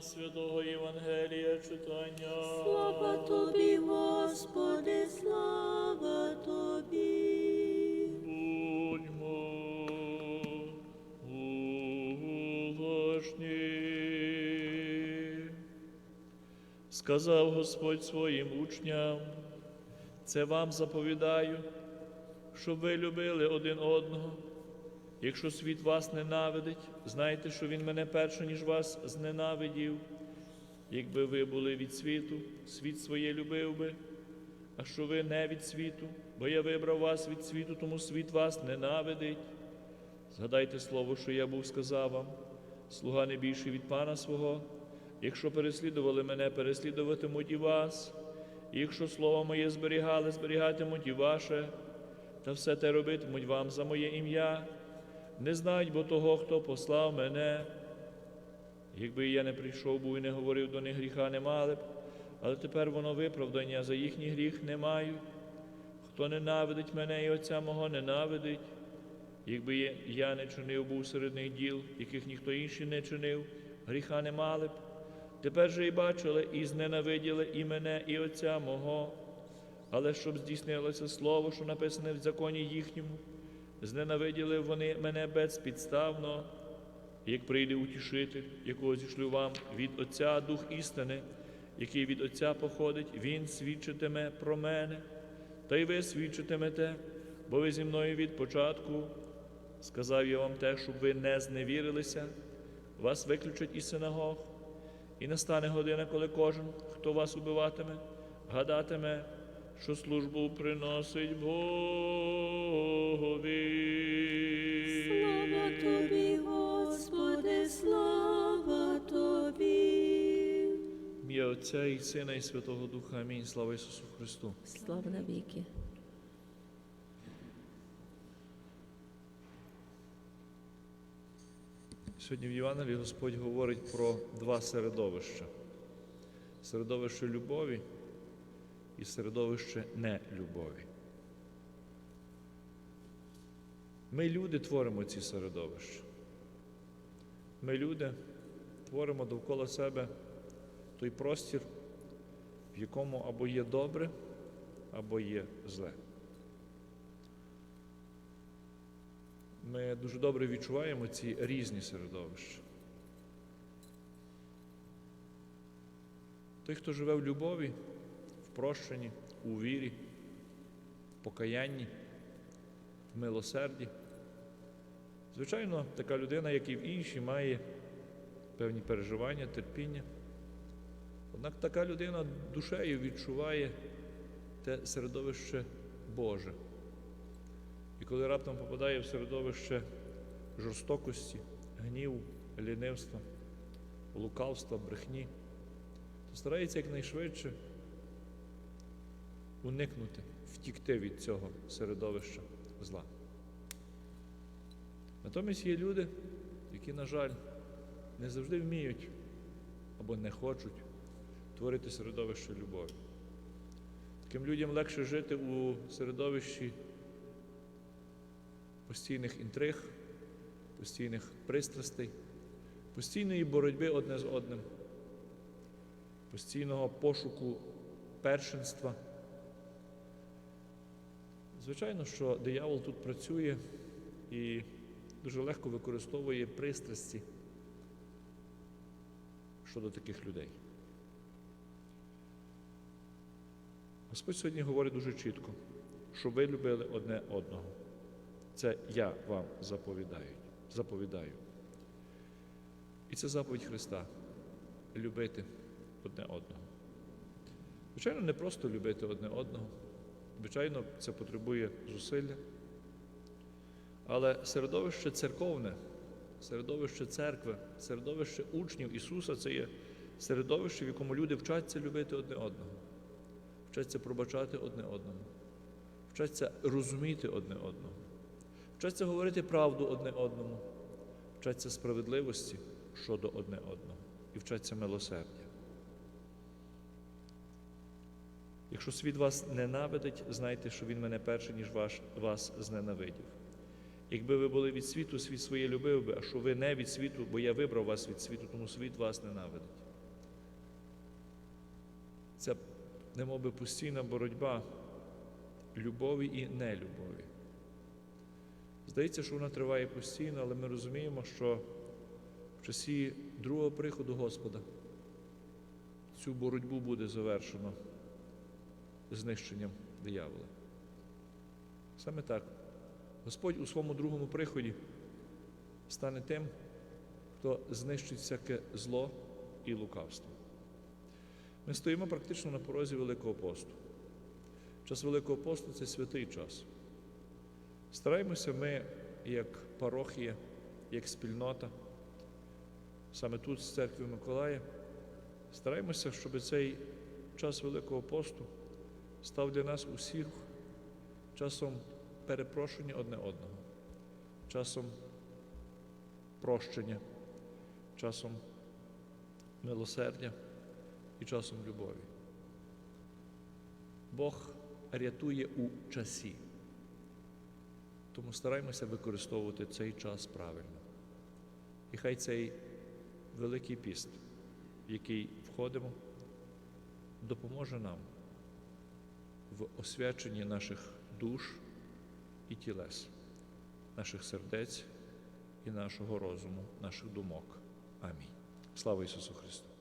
Святого Євангелія читання. Слава тобі, Господи, слава тобі. Будьмо уважні. Сказав Господь своїм учням, це вам заповідаю, щоб ви любили один одного. Якщо світ вас ненавидить, знайте, що він мене перше, ніж вас зненавидів. Якби ви були від світу, світ своє любив би, а що ви не від світу, бо я вибрав вас від світу, тому світ вас ненавидить. Згадайте слово, що я був сказав вам, слуга не більший від пана свого. Якщо переслідували мене, переслідуватимуть і вас. І якщо слово моє зберігали, зберігатимуть і ваше, та все те робитимуть вам за моє ім'я. Не знають бо того, хто послав мене. Якби я не прийшов був і не говорив до них гріха не мали б, але тепер воно виправдання за їхній гріх не мають. Хто ненавидить мене і Отця мого ненавидить, якби я- не чинив був серед них діл, яких ніхто інший не чинив, гріха не мали б. Тепер же і бачили, і зненавиділи і мене, і Отця мого. Але щоб здійснилося слово, що написане в законі їхньому, зненавиділи вони мене безпідставно. Як прийде утішитель, якого зішлю вам від Отця Дух істини, який від Отця походить, Він свідчитиме про мене, та й ви свідчитимете, бо ви зі мною від початку. Сказав я вам те, щоб ви не зневірилися, вас виключать із синагог, і настане година, коли кожен, хто вас убиватиме, гадатиме, що службу приносить Богові. Слава тобі, Господи, слава тобі. Ім'я Отця і Сина і Святого Духа. Амінь. Слава Ісусу Христу. Слава навіки. Сьогодні в Євангелії Господь говорить про два середовища: середовище любові і середовище нелюбові. Ми, люди, творимо ці середовища. Ми, люди, творимо довкола себе той простір, в якому або є добре, або є зле. Ми дуже добре відчуваємо ці різні середовища. Той, хто живе в любові, в прощенні, у вірі, в покаянні, милосерді, звичайно, така людина, як і в інші, має певні переживання, терпіння. Однак така людина душею відчуває те середовище Боже. І коли раптом попадає в середовище жорстокості, гніву, лінивства, лукавства, брехні, то старається якнайшвидше уникнути, втікти від цього середовища зла. Натомість є люди, які, на жаль, не завжди вміють або не хочуть творити середовище любові. Таким людям легше жити у середовищі постійних інтриг, постійних пристрастей, постійної боротьби одне з одним, постійного пошуку першинства. Звичайно, що диявол тут працює і дуже легко використовує пристрасті щодо таких людей. Господь сьогодні говорить дуже чітко, що ви любили одне одного. Це я вам заповідаю. заповідаю. І це заповідь Христа любити одне одного. Звичайно, не просто любити одне одного. Звичайно, це потребує зусилля. Але середовище церковне, середовище церкви, середовище учнів Ісуса це є середовище, в якому люди вчаться любити одне одного, вчаться пробачати одне одному, вчаться розуміти одне одного. Вчаться говорити правду одне одному, вчаться справедливості щодо одне одного і вчаться милосердя. Якщо світ вас ненавидить, знайте, що він мене перший, ніж ваш, вас зненавидів. Якби ви були від світу, світ своє любив би, а що ви не від світу, бо я вибрав вас від світу, тому світ вас ненавидить. Це немов би постійна боротьба любові і нелюбові. Здається, що вона триває постійно, але ми розуміємо, що в часі другого приходу Господа цю боротьбу буде завершено знищенням диявола. Саме так. Господь у своєму другому приході стане тим, хто знищить всяке зло і лукавство. Ми стоїмо практично на порозі Великого посту. Час Великого посту це святий час. Стараємося ми, як парохія, як спільнота, саме тут, з церкви Миколая, стараємося, щоб цей час Великого посту став для нас усіх часом перепрошення одне одного, часом прощення, часом милосердя і часом любові. Бог рятує у часі. Тому стараємося використовувати цей час правильно. І хай цей Великий піст, в який входимо, допоможе нам в освяченні наших душ і тілес, наших сердець і нашого розуму, наших думок. Амінь. Слава Ісусу Христу!